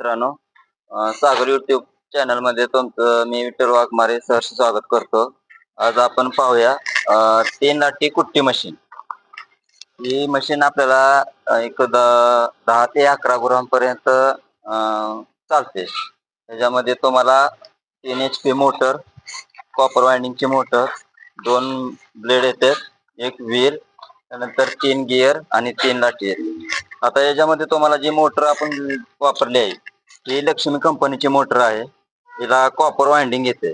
मित्रांनो सागर युट्यूब चॅनलमध्ये तुमचं मी विठ्ठल वाघमारे सहर्ष स्वागत करतो. आज आपण पाहूया तीन लाटी कुट्टी मशीन ही मशीन आपल्याला एक दहा ते अकरा गुरांपर्यंत चालते. त्याच्यामध्ये तुम्हाला तीन एच पी मोटर कॉपर वायंडिंगची मोटर दोन ब्लेड येतात एक व्हील त्यानंतर तीन गिअर आणि तीन लाटी आता याच्यामध्ये तुम्हाला जी मोटर आपण वापरली आहे ही लक्ष्मी कंपनीची मोटर आहे. हिला कॉपर वाइंडिंग येते.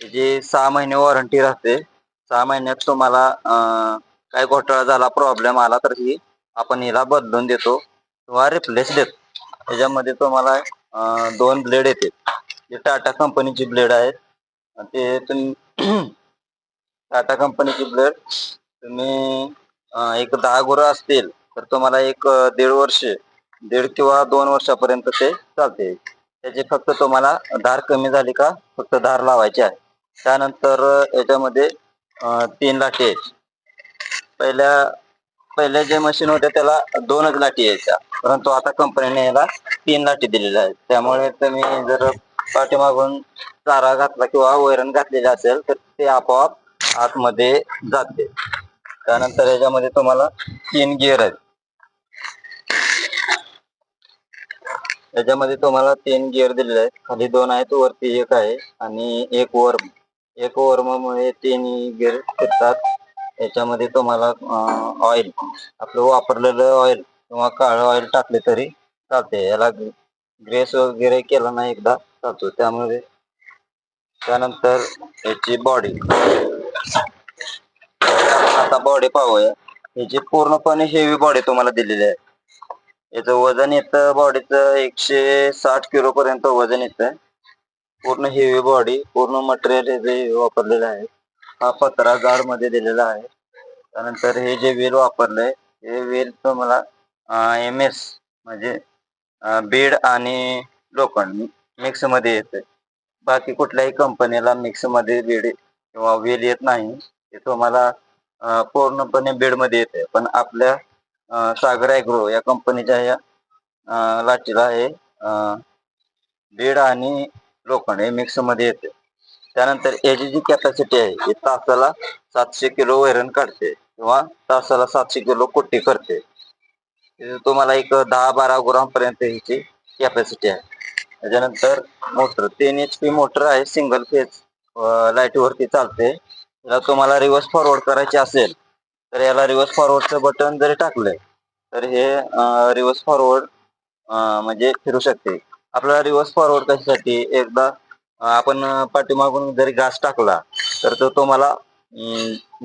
जी सहा महिने वॉरंटी राहते. सहा महिन्यात तुम्हाला काय घोटाळा झाला प्रॉब्लेम आला तर ही आपण हिला बदलून देतो किंवा रिप्लेस देतो. त्याच्यामध्ये तुम्हाला दोन ब्लेड येते. जे टाटा कंपनीची ब्लेड आहेत. ते तुम्ही टाटा कंपनीची ब्लेड तुम्ही एक दहा गुरं असतील तर तुम्हाला एक दीड वर्ष दीड किंवा दोन वर्षापर्यंत ते चालते. त्याची फक्त तुम्हाला धार कमी झाली का फक्त धार लावायची आहे. त्यानंतर याच्यामध्ये तीन लाटी आहेत. पहिल्या पहिल्या जे मशीन होते त्याला दोनच लाटी यायच्या. परंतु आता कंपनीने याला तीन लाटी दिलेल्या आहेत. त्यामुळे तुम्ही जर पाठीमागून चारा घातला किंवा वैरण घातलेले असेल तर ते आपोआप आतमध्ये जाते. त्यानंतर याच्यामध्ये तुम्हाला तीन गिअर आहेत. याच्यामध्ये तुम्हाला तीन गिअर दिलेले आहेत. खाली दोन आहेत वरती एक आहे आणि एक वर्म एक वर्म मुळे तीन गिअर फिरतात याच्यामध्ये तुम्हाला ऑइल आपलं वापरलेलं ऑइल किंवा काळं ऑइल टाकले तरी चालते याला ग्रेस वगैरे केला नाही एकदा चालतो त्यामुळे त्यानंतर याची बॉडी आता बॉडी पाहूया. याची पूर्णपणे हेवी बॉडी तुम्हाला दिलेली आहे. याचं वजन येतं बॉडीचं एकशे साठ किलो पर्यंत वजन येतं पूर्ण हेवी बॉडी पूर्ण मटेरियल हे जे वापरलेलं आहे हा पत्रा जाडमध्ये दिलेला आहे. त्यानंतर हे जे वेल वापरलंय हे वेल तुम्हाला एम एस म्हणजे बीड आणि लोखंड मिक्समध्ये येते बाकी कुठल्याही कंपनीला मिक्समध्ये बीड किंवा वेल येत नाही. ते तुम्हाला पूर्णपणे बीडमध्ये येते पण आपल्या सागर ॲग्रो या कंपनीच्या या लाठीला लाटीला हे आणि लोखंड हे मिक्समध्ये येते. त्यानंतर याची जी कॅपॅसिटी आहे ही तासाला सातशे किलो वैरण काढते किंवा तासाला सातशे किलो कुट्टी करते. तुम्हाला एक दहा बारा गुरांपर्यंत हिची कॅपॅसिटी आहे. त्याच्यानंतर मोटर तीन एच पी मोटर आहे सिंगल फेज लाईटवरती चालते. तुम्हाला रिव्हर्स फॉरवर्ड करायची असेल तर याला रिव्हर्स फॉरवर्डचं बटन जरी टाकलंय तर हे रिव्हर्स फॉरवर्ड म्हणजे फिरू शकते. आपल्याला रिव्हर्स फॉरवर्ड कशासाठी? एकदा आपण पाठीमागून जरी घास टाकला तर तो तुम्हाला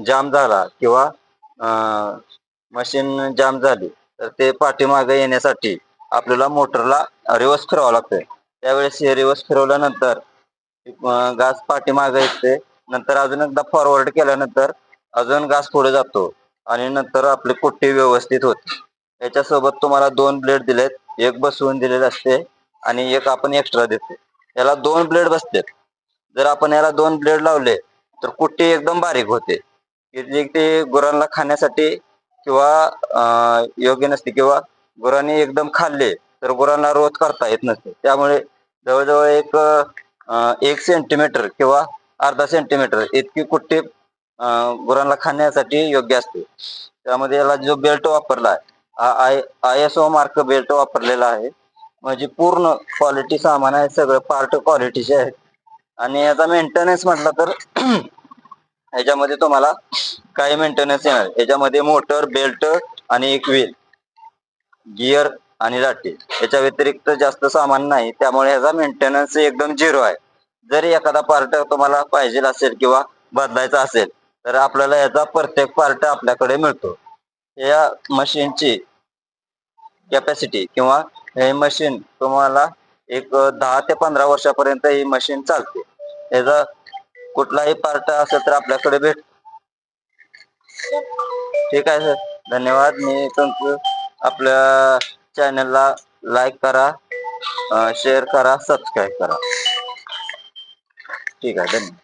जाम झाला किंवा मशीन जाम झाली तर ते पाठीमागे येण्यासाठी आपल्याला मोटरला रिव्हर्स फिरवावं लागतंय. त्यावेळेस हे रिव्हर्स फिरवल्यानंतर घास पाठीमागे येते. नंतर अजून एकदा फॉरवर्ड केल्यानंतर अजून घास पुढे जातो आणि नंतर आपली कुट्टी व्यवस्थित होते. याच्यासोबत तुम्हाला दोन ब्लेड दिलेत एक बसवून दिलेले असते आणि एक आपण एक्स्ट्रा देतो. याला दोन ब्लेड बसतात जर आपण याला दोन ब्लेड लावले तर कुट्टी एकदम बारीक होते. ते गुरांना खाण्यासाठी किंवा योग्य नसते किंवा गुरांनी एकदम खाल्ले तर गुरांना रोध करता येत नसते. त्यामुळे जवळजवळ एक एक सेंटीमीटर किंवा अर्धा सेंटीमीटर इतकी कुट्टी गुरांना खाण्यासाठी योग्य असते. त्यामध्ये याला जो बेल्ट वापरला आहे I S O mark belt वापरलेला आहे. म्हणजे पूर्ण क्वालिटी सामान आहे सगळं पार्ट क्वालिटीचे आहेत. आणि याचा मेंटेनन्स म्हटलं तर ह्याच्यामध्ये तुम्हाला काही मेंटेनन्स येणार. याच्यामध्ये मोटर बेल्ट आणि एक व्हील गिअर आणि लाटी याच्या व्यतिरिक्त जास्त सामान नाही. त्यामुळे याचा मेंटेनन्स एकदम झिरो आहे. जरी एखादा पार्ट तुम्हाला पाहिजे असेल किंवा बदलायचा असेल तर आपल्याला याचा प्रत्येक पार्ट आपल्याकडे मिळतो. या मशीनची कॅपॅसिटी किंवा हे मशीन तुम्हाला एक दहा ते पंधरा वर्षापर्यंत ही मशीन चालते. याचा कुठलाही पार्ट असेल तर आपल्याकडे भेट ठीक आहे सर धन्यवाद. मी तुमचं आपल्या चॅनलला लाईक करा शेअर करा सबस्क्राईब करा. ठीक आहे धन्यवाद.